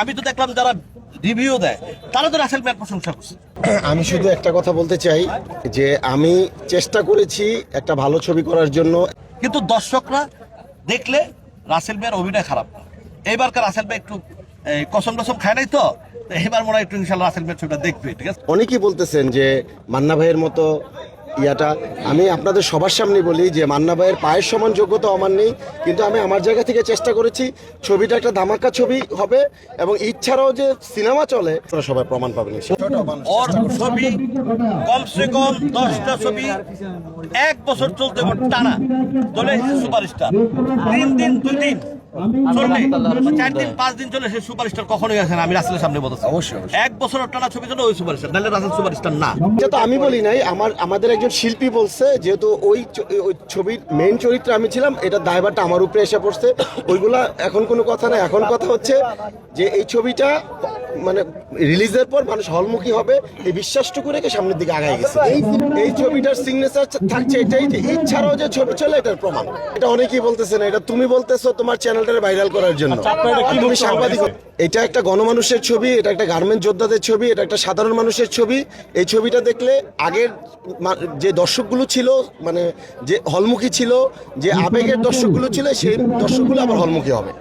আমি তো দেখলাম যারা রিভিউ দেয় তারা তো রাসেল ভাইয়ের প্রশংসা করছে। আমি শুধু একটা কথা বলতে চাই যে আমি চেষ্টা করেছি একটা ভালো ছবি করার জন্য। কিন্তু দর্শকরা দেখলে রাসেল ভাইয়ের অভিনয় খারাপ না। এইবারকার রাসেল ভাই একটু কসম টসম খায় নাই তো? তো এবার মনে হয় একটু ইনশাল্লাহ রাসেল ভাইয়ের ছবিটা দেখবে ঠিক আছে? অনেকেই বলতেছেন যে মান্না ভাইয়ের মতো ইয়াটা। আমি আপনাদের সবার সামনে বলি যে মান্না ভাইয়ের পায়ের সমান যোগ্যতা আমার নেই কিন্তু আমি আমার জায়গা থেকে চেষ্টা করেছি ছবিটা একটা ধামাকা ছবি হবে এবং ইচ্ছারাও যে সিনেমা চলে আপনারা সবাই প্রমাণ পাবেন ওর ছবি কমসে কম দশটা ছবি এক বছর চলতে পারে টানা। এসেছে সুপারস্টার। তিন দিন দুই দিন। চার দিন পাঁচ দিন চলে সে সুপারস্টার কখনোই আসে না আমি রাসেলের সামনে বলতেছি। অবশ্যই, অবশ্যই। এক বছরের টানা ছবি চলে ওই সুপারস্টার নাহলে রাসেল সুপারস্টার না। এটা তো আমি বলি নাই আমার আমাদের একজন শিল্পী বলছে যেহেতু ওই ওই ছবির মেন চরিত্রে আমি ছিলাম এটা দায়ভারটা আমার উপরে এসে পড়ছে। ওইগুলা এখন কোনো কথা নাই। এখন কথা হচ্ছে যে এই ছবিটা মানে রিলিজের পর মানুষ হলমুখী হবে এই বিশ্বাসটুকু রেখে সামনের দিকে আগায় গেছে। এই এই ছবিটার সিগনেচার থাকছে এটাই যে ইচ্ছারও যে ছবি চলে এটার প্রমাণ। এটা অনেকেই বলতেছে না এটা তুমি বলতেছো তোমার চ্যানেলটারে ভাইরাল করার জন্য। তুমি সাংবাদিক এটা একটা গণমানুষের ছবি এটা একটা গার্মেন্ট যোদ্ধাদের ছবি এটা একটা সাধারণ মানুষের ছবি। এই ছবিটা দেখলে আগের যে দর্শকগুলো ছিল মানে যে হলমুখী ছিল যে আবেগের দর্শকগুলো ছিল সেই দর্শকগুলো আবার হলমুখী হবে।